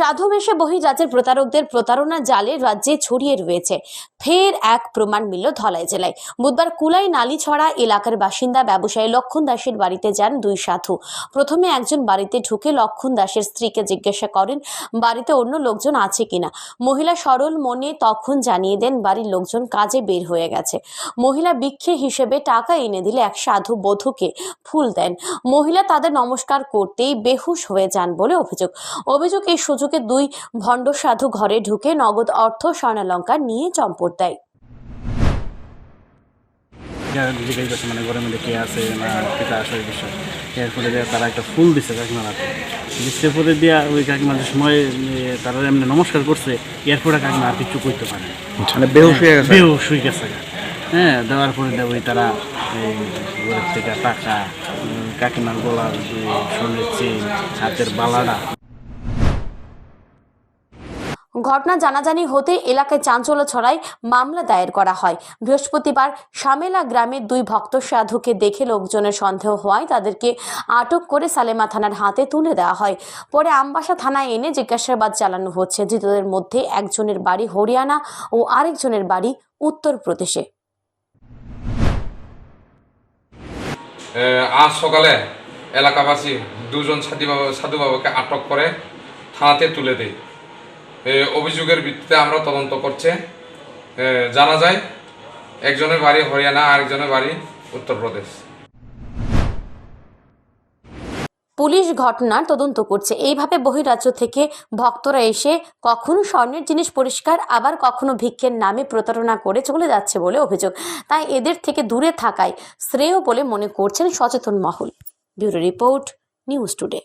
সাধু বেশে বহিরাজ্যের প্রতারকদের প্রতারণা জালে রাজ্যে ছড়িয়ে রয়েছে। ফের এক প্রমাণ মিলল ধলাই জেলায়। বুধবার কুলাই নালিছড়া এলাকার বাসিন্দা ব্যবসায়ী লক্ষণ দাসের বাড়িতে যান দুই সাধু। প্রথমে একজন বাড়িতে ঢুকে লক্ষণ দাসের স্ত্রীকে জিজ্ঞাসা করেন, বাড়িতে অন্য লোকজন আছে কিনা? মহিলা সরল মনে তখন জানিয়ে দেন, বাড়ির লোকজন কাজে বের হয়ে গেছে। মহিলা ভিক্ষে হিসেবে টাকা এনে দিলে এক সাধু বধূকে ফুল দেন। মহিলা তাদের নমস্কার করতেই বেহুশ হয়ে যান বলে অভিযোগ। অভিযোগ এই সুযোগে দুই ভণ্ড সাধু ঘরে ঢুকে নগদ অর্থ স্বর্ণালঙ্কার নিয়ে চম্পট দেয়। জিজ্ঞাসা করছে মানে ঘরের মধ্যে কে আছে না বিষয়। এরপরে দিয়ে তারা একটা ফুল দিছে কাকিমারাকে দিচ্ছে পরে দিয়া ওই কাকিমার সময় তারা এমনি নমস্কার করছে এরপরে কাকিমা আর কিছু করতে পারে। মানে বেহুশ হয়ে গেছে? বেহুশ হয়ে গেছে। হ্যাঁ দেওয়ার পরে দেব ওই তারা এই ঘরের থেকে টাকা কাকিমার গলার যে চেন হাতের বালাটা। ঘটনা জানাজানি হতে এলাকায় চাঞ্চল্য ছড়ায়, মামলা দায়ের করা হয়। বৃহস্পতিবার সামেলা গ্রামের দুই ভক্ত সাধুকে দেখে লোকজনের সন্দেহ হওয়ায় তাদেরকে আটক করে সালেমা থানার হাতে তুলে দেওয়া হয়। পরে আমবাসা থানায় এনে জিজ্ঞাসাবাদ চালানো হচ্ছে। ধৃতদের মধ্যে একজনের বাড়ি হরিয়ানা ও আরেকজনের বাড়ি উত্তরপ্রদেশে। আজ সকালে এলাকাবাসী দুজন সাধু বাবাকে আটক করে থানাতে তুলে দেয়। অভিযোগের ভিত্তিতে আমরা তদন্ত করছে। জানা যায়, একজনের বাড়ি হরিয়ানা, আরেকজনের বাড়ি উত্তরপ্রদেশ। পুলিশ ঘটনার তদন্ত করছে। এইভাবে বহিরাজ্য থেকে ভক্তরা এসে কখনো স্বর্ণের জিনিস পরিষ্কার, আবার কখনো ভিক্ষের নামে প্রতারণা করে চলে যাচ্ছে বলে অভিযোগ। তাই এদের থেকে দূরে থাকায় শ্রেয় বলে মনে করছেন সচেতন মহল। Bureau report, news today.